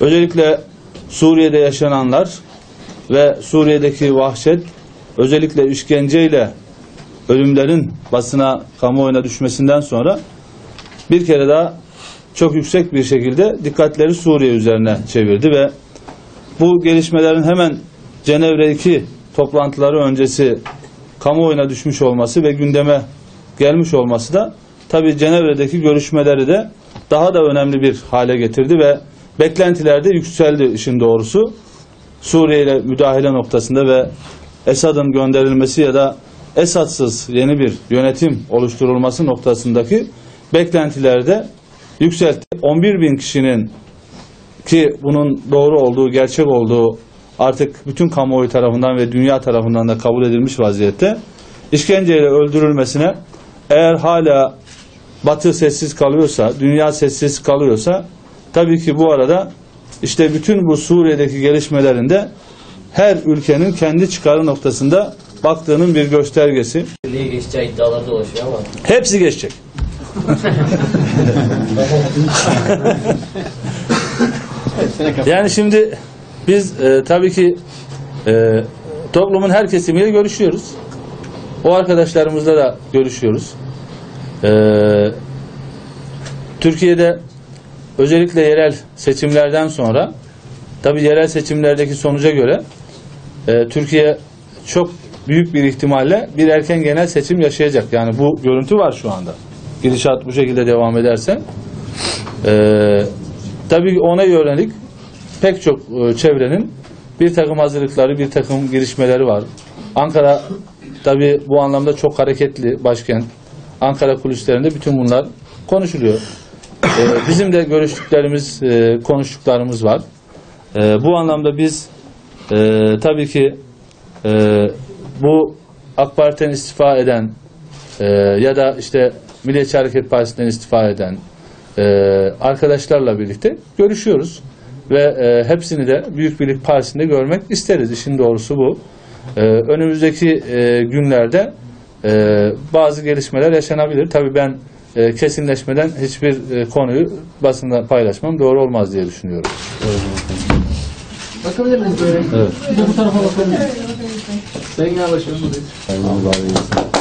Özellikle Suriye'de yaşananlar ve Suriye'deki vahşet, özellikle işkenceyle ölümlerin basına, kamuoyuna düşmesinden sonra bir kere daha çok yüksek bir şekilde dikkatleri Suriye üzerine çevirdi ve bu gelişmelerin hemen Cenevre 2 toplantıları öncesi kamuoyuna düşmüş olması ve gündeme gelmiş olması da tabii Cenevre'deki görüşmeleri de daha da önemli bir hale getirdi ve beklentiler de yükseldi işin doğrusu. Suriye ile müdahale noktasında ve Esad'ın gönderilmesi ya da Esad'sız yeni bir yönetim oluşturulması noktasındaki beklentiler de yükseltti. 11 bin kişinin ki bunun doğru olduğu, gerçek olduğu artık bütün kamuoyu tarafından ve dünya tarafından da kabul edilmiş vaziyette işkenceyle öldürülmesine eğer hala Batı sessiz kalıyorsa, dünya sessiz kalıyorsa tabii ki bu arada işte bütün bu Suriye'deki gelişmelerinde her ülkenin kendi çıkarı noktasında baktığının bir göstergesi. Birliğe geçeceği iddiaları dolaşıyor ama Hepsi geçecek. yani şimdi biz e, tabii ki e, toplumun her kesimiyle görüşüyoruz. O arkadaşlarımızla da görüşüyoruz. E, Türkiye'de özellikle yerel seçimlerden sonra tabii yerel seçimlerdeki sonuca göre e, Türkiye çok büyük bir ihtimalle bir erken genel seçim yaşayacak. Yani bu görüntü var şu anda. Gidişat bu şekilde devam ederse. E, tabii ona yönelik pek çok e, çevrenin bir takım hazırlıkları, bir takım girişmeleri var. Ankara tabii bu anlamda çok hareketli başkent. Ankara kulislerinde bütün bunlar konuşuluyor. E, bizim de görüştüklerimiz, e, konuştuklarımız var. E, bu anlamda biz e, tabii ki e, bu AK Parti'den istifa eden e, ya da işte Milliyetçi Hareket Partisi'nden istifa eden arkadaşlarla birlikte görüşüyoruz ve hepsini de Büyük Birlik Partisi'nde görmek isteriz. İşin doğrusu bu. Önümüzdeki günlerde bazı gelişmeler yaşanabilir. Tabii ben e, kesinleşmeden hiçbir e, konuyu basında paylaşmam doğru olmaz diye düşünüyorum. Bakabilir miyiz böyle? Evet. Bir de bu tarafa bakabilir miyiz? Sayın Başkanım buradayız. Olsun.